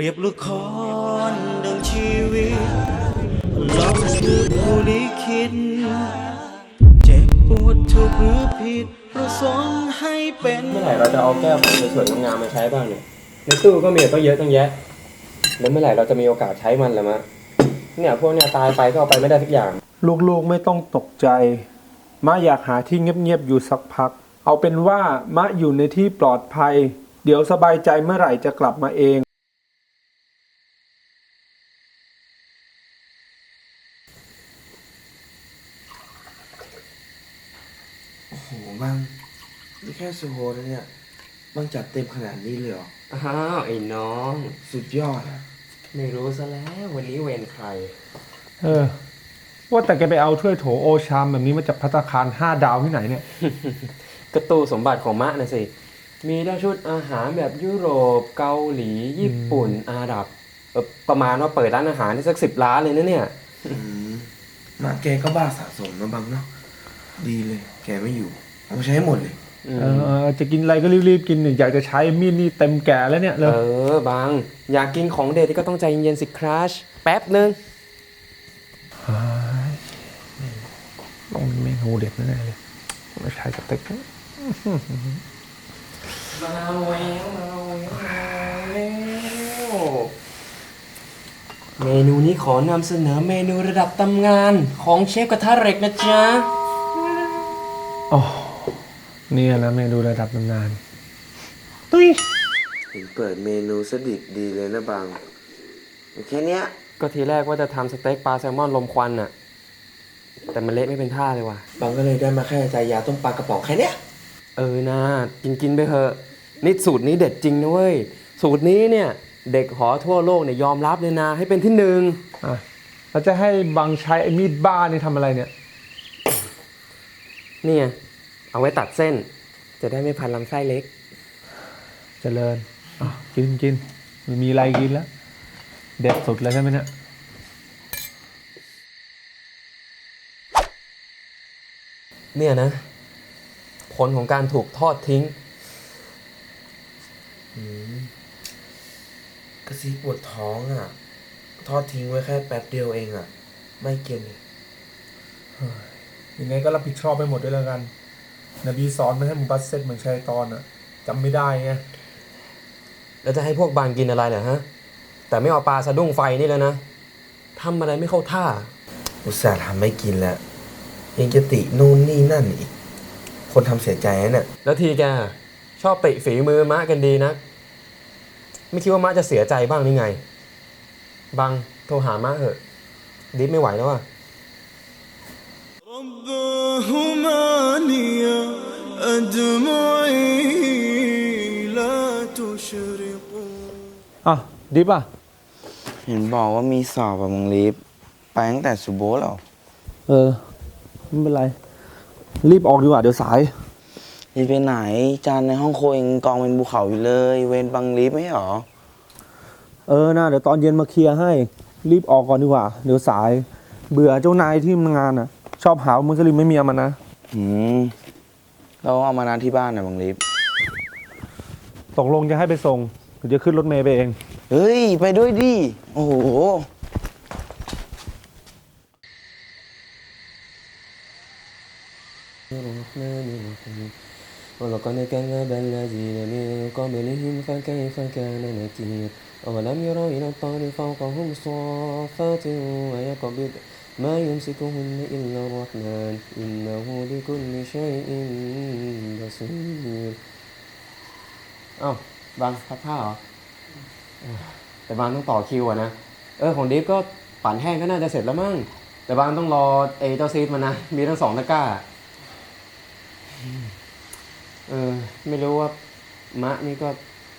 รียบละครดังชีวิตเราคือผู้ลิขิตเจ็บปวดถูกหรือผิดประสงค์ให้เป็นเมื่อไหร่เราจะเอาแก้วสวยๆงามๆมาใช้บ้างเนี่ยในตู้ก็มีตั้งเยอะตั้งแยะ แล้วเมื่อไหร่เราจะมีโอกาสใช้มันล่ะมะเนี่ยพวกเนี่ยตายไปก็เอาไปไม่ได้สักอย่าง ลูกๆไม่ต้องตกใจ มะอยากหาที่เงียบๆอยู่สักพัก เอาเป็นว่ามะอยู่ในที่ปลอดภัย เดี๋ยวสบายใจเมื่อไหร่จะกลับมาเอง โอ้โหบัง นี่แค่โซโฮนะเนี่ยบังจัดเต็มขนาดนี้เลยเหรอ อ้าวไอ้น้อง สุดยอดอะไม่รู้ซะแล้ววันนี้เวรใคร เออ ว่าแต่แกไปเอาถ้วยโถโอชามแบบนี้มาจากพัตตาคารห้าดาวที่ไหนเนี่ย กระตูสมบัติของมะนะสิ มีทั้งชุดอาหารแบบยุโรปเกาหลี ญี่ปุ่น อาหรับเอ่อประมาณว่าเปิดร้านอาหารที่สักสิบร้านเลยนะเนี่ย อืมมาแกก็บ้าสะสมนะบังเนาะดีเลย แกไม่อยู่เอามาใช้ให้หมดเลย เออเออจะกินอะไรก็รีบๆกินอยากจะใช้มีดนี่เต็มแก่แล้วเนี่ยเลยเออบาง อยากกินของเด็ดก็ต้องใจเย็นๆสิคราชแป๊บนึงต้องมีเมนูเด็ดแน่ๆเลยไม่ใช่สเต็กมาแววมาแววมาแววเมนูนี้ขอนำเสนอเมนูระดับตำงานของเชฟกระทะเหล็กนะจ๊ะอ๋อ เนี่ยนะเมนูระดับตำนานตุ้ยเห็นเปิดเมนูสดิบดีเลยนะบังแค่เนี้ยก็ทีแรกว่าจะทำสเต็กปลาแซลมอนลมควันน่ะแต่มันเละไม่เป็นท่าเลยว่ะบังก็เลยได้มาแค่ใจยาต้มปลากระป๋องแค่เนี้ย เออนะกินกินไปเถอะนี่สูตรนี้เด็ดจริงนะเว้ย สูตรนี้เนี่ย เด็กหอทั่วโลกเนี่ยยอมรับเลยนะ ให้เป็นที่หนึ่งอะเราจะให้บังใช้ไอ้มีดบ้านี่ทำอะไรเนี่ย เนี่ย เอาไว้ตัดเส้น จะได้ไม่พันลำไส้เล็กเจริญอะกินกินไม่มีอะไรกินแล้ว เด็ดสุดเลยใช่ไหมเนี่ยเนี่ยนะ ผลของการถูกทอดทิ้งกระซีปวดท้องอะ ทอดทิ้งไว้แค่แป๊บเดียวเองอะ ไม่เกินเลยยังไงก็รับผิดชอบไปหมดด้วยแล้วกัน นบีสอนไม่ให้มุบัสเซตเหมือนชัยตอนอ่ะจำไม่ได้ไง แล้วจะให้พวกบางกินอะไรเหรอฮะ แต่ไม่เอาปลาสะดุ้งไฟนี่แล้วนะทำอะไรไม่เข้าท่า อุตส่าห์ทำไม่กินแล้ว ยังจะตินู่นนี่นั่นอีก คนทำเสียใจนะเนี่ย แล้วทีแกชอบติฝีมือมะกันดีนะ ไม่คิดว่ามะจะเสียใจบ้างนี่ไง บังโทรหามะเหอะ ดิฟไม่ไหวแล้วอ่ะ رباه อะดิบอะ เห็นบอกว่ามีสอบอะมึงรีบ ไปตั้งแต่สุโบทแล้วเออ ไม่เป็นไร รีบออกดีกว่าเดี๋ยวสาย รีบไปไหน จานในห้องครัวยังกองเป็นภูเขาอยู่เลย เวนบังรีบไม่ใช่หรอ เออนะเดี๋ยวตอนเย็นมาเคลียร์ให้ รีบออกก่อนดีกว่า เดี๋ยวสาย เบื่อเจ้านายที่ทำงานอะ ชอบหาว่ามุสลิมไม่มีอามันนะ อืม เราเอามานานที่บ้านนะบังรีบ ตกลงจะให้ไปส่งหรือจะขึ้นรถเมย์ไปเอง เฮ้ย ไปด้วยดิ โอ้โห ولقد كذب الذين من قبلهم فكيف كان نكير أولم يروا إلى الطير فوقهم صافات ويقبض ما يمسكهن إلا الرحمن إنه بكل شيء بصير เอ้าบางพักผ้าเหรอเอ้าแต่บางต้องต่อคิวอะนะ เออของดิฟก็ปั่นแห้งก็น่าจะเสร็จแล้วมั้ง แต่บางต้องรอไอ้เจ้าซีดมันนะ มีทั้งสองตะกร้า เออ ไม่รู้ว่ามะนี่ก็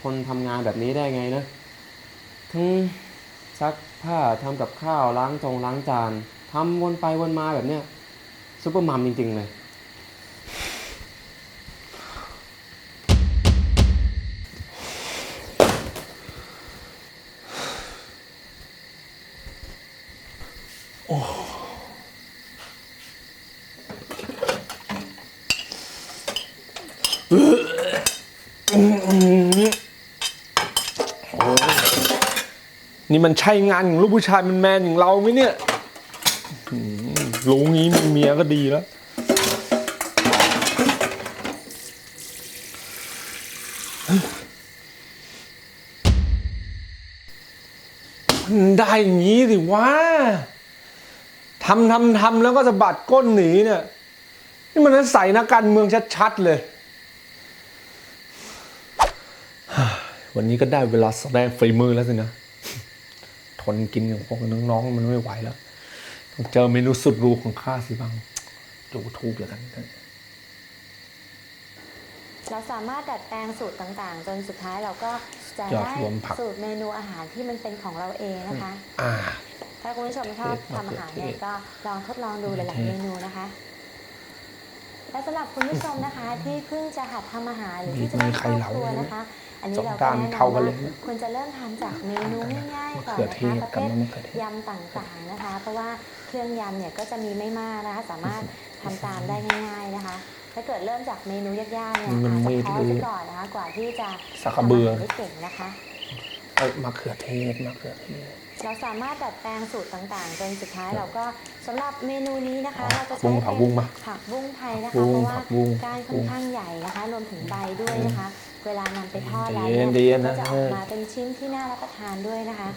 ทนทำงานแบบนี้ได้ไงนะ ทั้งซักผ้าทำกับข้าวล้างจงล้างจาน ทำวนไปวนมาแบบเนี้ยซุปเปอร์มัมจริง ๆ เลยเนี่มันใช่งานของลูกผู้ชายมันแมนอย่างเราไหมเนี่ย รู้งี้มีเมียก็ดีแล้ว มันได้อย่างนี้สิวะทำทำทำแล้วก็สะบัดก้นหนีเนี่ย นี่มันใส่นักการเมืองชัดๆเลย วันนี้ก็ได้เวลาแสดงฝีมือแล้วสินะ ทนกินกับพวกน้องๆมันไม่ไหวแล้ว เจอเมนูสุดหรูของข้าสิบังดูทูบแล้วกันเราสามารถดัดแปลงสูตรต่างๆ จนสุดท้ายเราก็จะยอดได้รวมผักสูตรเมนูอาหารที่มันเป็นของเราเองนะคะอ่าถ้าคุณผู้ชมชอบทำอาหารเนี่ยก็ลองทดลองดูหลายๆเมนูนะคะ และสำหรับคุณผู้ชมนะคะ ที่เพิ่งจะหัดทำอาหารหรือที่จะเริ่มเข้าครัวนะคะ อันนี้เราก็แนะนำว่าควรจะเริ่มทำจากเมนูง่ายๆก่อนนะคะประเภทยำต่างๆนะคะ เพราะว่าเครื่องยำเนี่ยก็จะมีไม่มากนะคะ สามารถทำตามได้ง่าย ๆนะคะถ้าเกิดเริ่มจากเมนูยากๆเนี่ยมันอาจมีจะท้อดไปก่อนนะคะ กว่าที่จะสักกระเบือทำาหารได้เก่งนะคะเอ้ยมะเขือเทศมะเขือเทศ เราสามารถดัดแปลงสูตรต่างๆ จนสุดท้ายเราก็สำหรับเมนูนี้นะคะ เราจะบุ้ใช้งผักบุ้งปะผักบุ้งไทยนะคะบุ้งเพราะว่าผักบุ้งก้านค่อนข้างใหญ่นะคะ รวมถึงใบด้วยนะคะ เวลานำไปทอดแล้วเย็เนี่ยนดีก็นะจะออกมาเป็นชิ้นที่น่ารับประทานด้วยนะคะ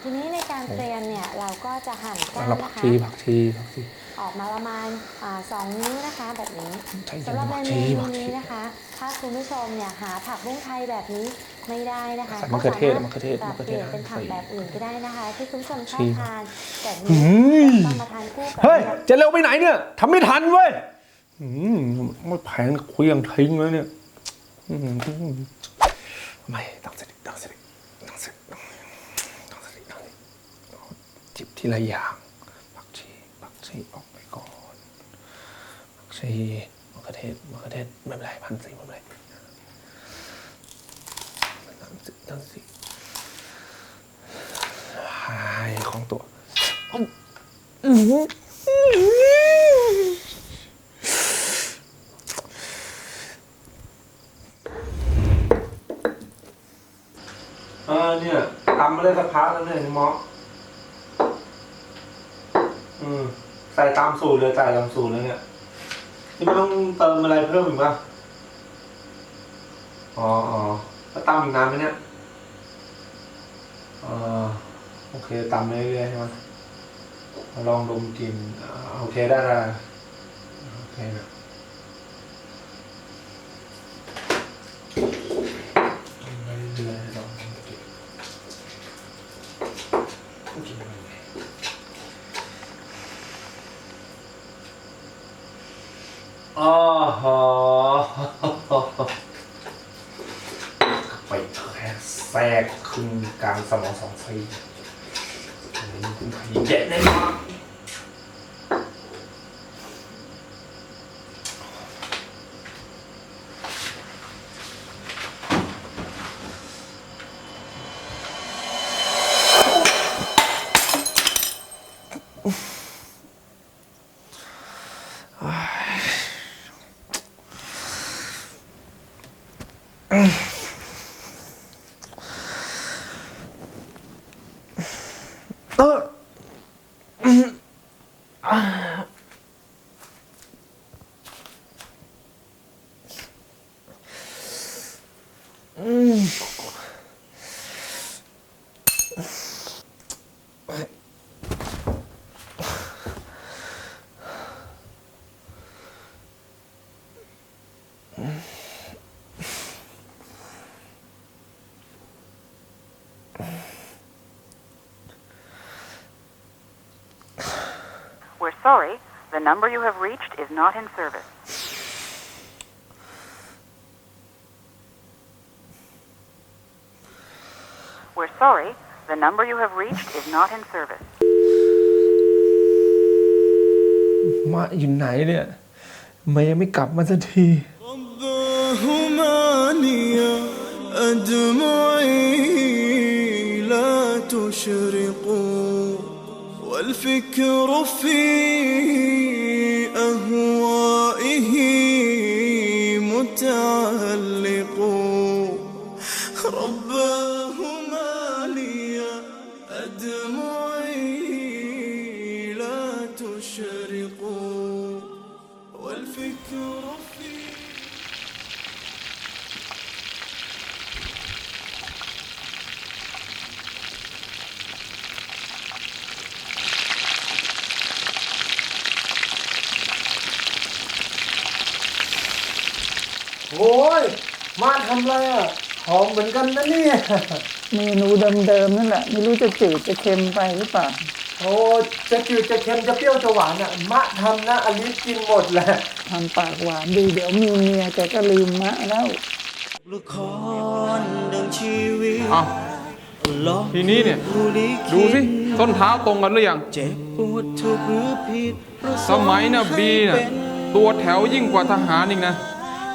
ทีนี้ในการเตรียมเนี่ยเราก็จะหั่นก้านแล้วผันะกคะชีผักชีผักชี ออกมาประมาณอ่าสองนิ้วนะคะแบบนี้ใช่สำหรับผัเมกชีนูผักชีนี้นะคะ ถ้าคุณผู้ชมเนี่ยหาผักบุ้งไทยแบบนี้ไม่ได้นะคะใส่มะเขือเทศก็สามารถมะเขือเทศปรับมะเขือเปเทศลี่ยนเป็นผักใส่แบบอื่นก็ได้นะคะที่คุณผู้ชมชอชีบทานแบบหืนี้มต้องมาทานคู่กับเฮ้ยเนี่ยจะเร็วไปไหนเนี่ยทำไม่ทันเว้ยอืมไม่แผงคุยยังทิ้งแล้วเนี่ยอืมไม่ตั้งสติตั้งสติตั้งสติตั้งสติตั้งสติจิบทีละอย่างผักชี ผักชีออกไปก่อนผักชีมะเขือเทศมะเขือเทศไม่เป็นไรพันสี่ไม่เป็นไรตั้งสิตั้งสติหายของตัวเออเนี่ยทำมาได้สักพักแล้วเนี่ยหมออืม ใส่ตามสูตรเลยใส่ตามสูตรแล้วเนี่ยนี่ไม่ต้องเติมอะไรเพิ่มอีกป่ะอ๋ออ๋อแล้วตำอีกนานไหมเนี่ยเออโอเคตำเรื่อยๆใช่ไหมลองดมกลินอ่าโอเคได้ได้โอเคนะตำไปเรื่อยๆลองดมกลิ่นกลิ่นเป็นไง อ๋อฮะไปแค่แทรกขึ้ นกลางสมองสอ ง sorry, the number you have reached is not in service. We're sorry, the number you have reached is not in service. มาอยู่ไหนเนี่ยทำไมยังไม่กลับมาสักที رباه مانية أدمعي لا تشرق والفكر في أهوائه متعلق. رباهما لي أدمعي لا تشرق. والفكر في โอ้ยมาทำอะไรอะหอมเหมือนกันนะเนี่ย เมนูเดิมๆนั่นแหละ ไม่รู้จะจืดจะเค็มไปหรือเปล่า โอ้จะจืดจะเค็มจะเปรี้ยวจะหวานอะมะทำนะอลิสกินหมดแหละทำปากหวานดีเดี๋ยวมีเมียแกก็ลืมมะแล้วละครดังชีวิตอ้าวลองทีนี้เนี่ยผู้ลิขิตดูสิส้นเท้าตรงกันหรือยังเจ็บปวดถูกหรือผิดประงสมัยน่ะให้บีน่ะเป็นตัวแถวยิ่งกว่าทหารอีกนะ